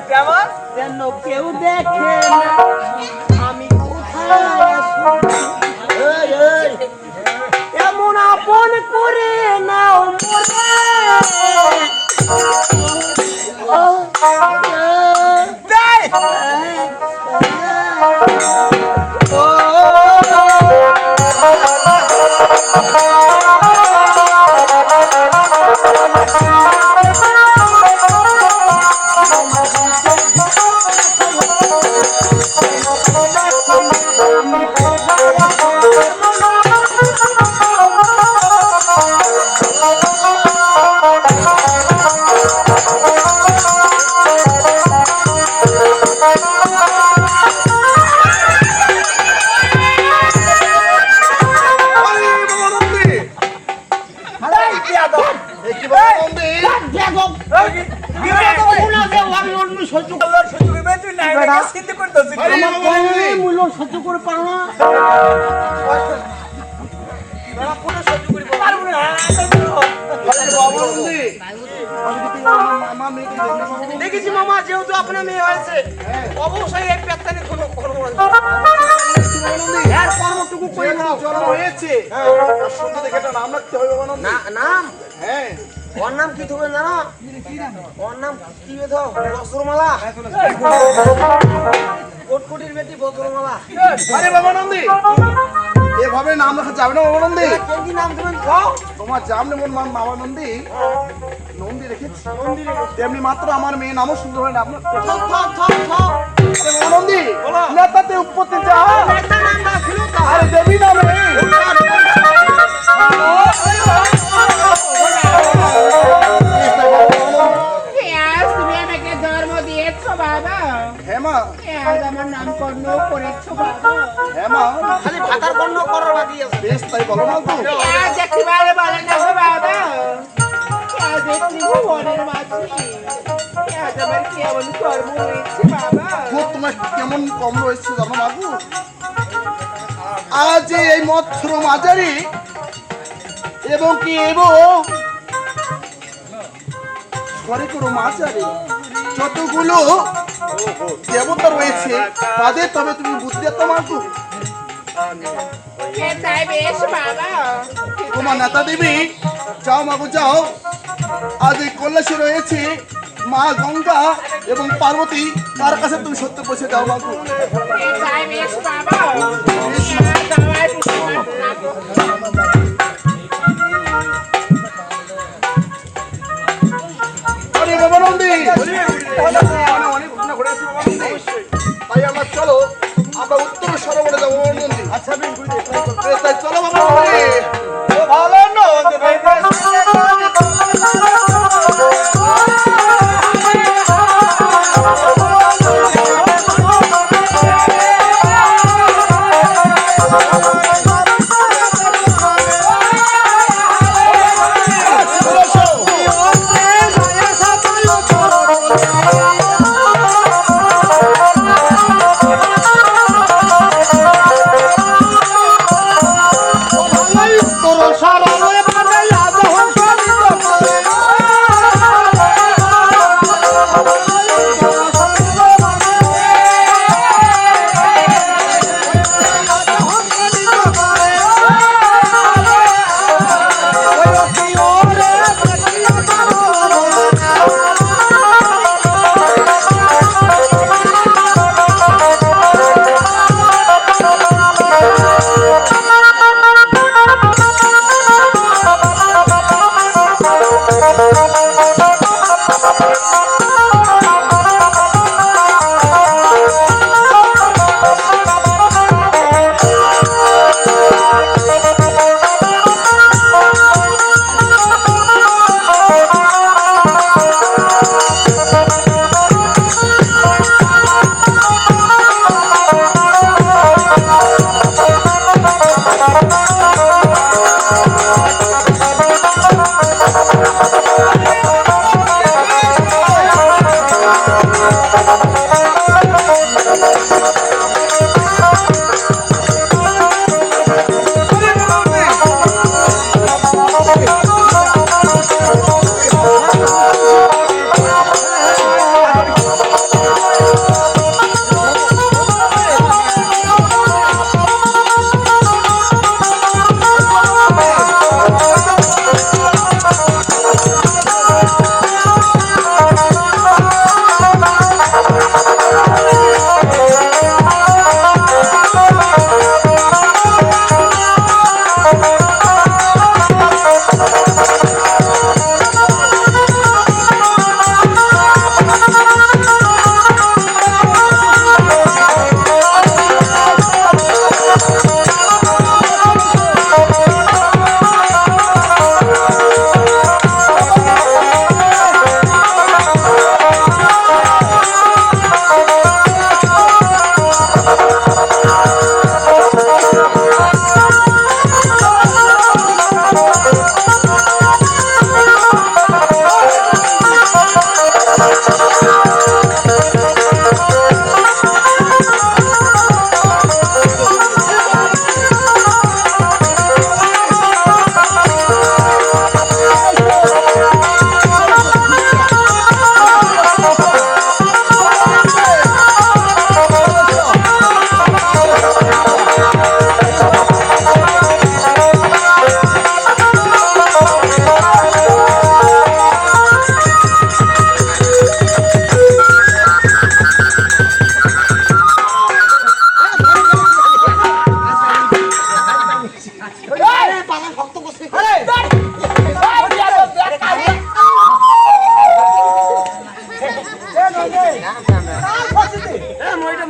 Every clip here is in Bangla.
কেমন? যেন কেউ দেখে না। আমি কোথায় এমন আপন করে নাও মোরে। আমার মূল্য সহ্য করে পারো না। দেখেছি মামা যেহেতু আপনার মেয়ে হয়েছে। অবশ্যই এই পেত্তানি কোনো কর্মটুকু করে নাও না। নাম? ওর নাম কি তুমি জানো? ওর নাম কি বেধ কোটকুটির বেটি বস্ত্রমালা আরে বাবা। নন্দী এভাবে নাম রাখা যাবে না বাবা নন্দী কি নাম তুমি খাও তোমার জামনে মোর নাম বাবা নন্দী নন্দী রেখেছি। তেমনি মাত্র আমার মেয়ে নামও সুন্দর হয় না। আপনার আরে বাবা নন্দী নেতাতে উপরতে আজ আমার নামকরণ করেছ বাবা হ্যাঁ মা। খালি ভাতার বর্ণ করার বাকি আছে। বেশ তাই বলো না তো। আজ একেবারে বলে না বাবা। আজ একটি ভুবনের মাঝে। আজ আমার কেমন কর্ম হয়েছে বাবা। তোমার কেমন কম রয়েছে জানো বাবু আজ এই মৎস্র মাজারি এবং কি এবং? ঘরে কোনো মাজারি যতগুলো দেবতা রয়েছে তাদের তবে তুমি বুঝতে তো বাবা। তোমার নেতা দেবী যাও মাগু যাও। আজ এই কৈলাসে রয়েছে মা গঙ্গা এবং পার্বতী তার কাছে তুমি সত্য পৌঁছে যাও মাগু। বাবা। নন্দী চলো আমরা উত্তর সরোবরে যাব মন্দির আচ্ছা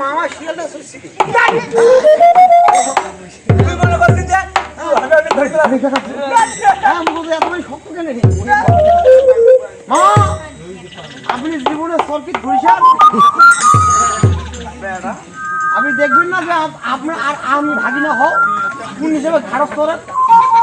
মামা শিয়ালটা শুনছি তুই আপনি জীবনে সর্কিট ঘুরিসান আপনি দেখবেন না যে আপনার আর আমি ভাগি না হোক কোন হিসেবে খারাপ করেন।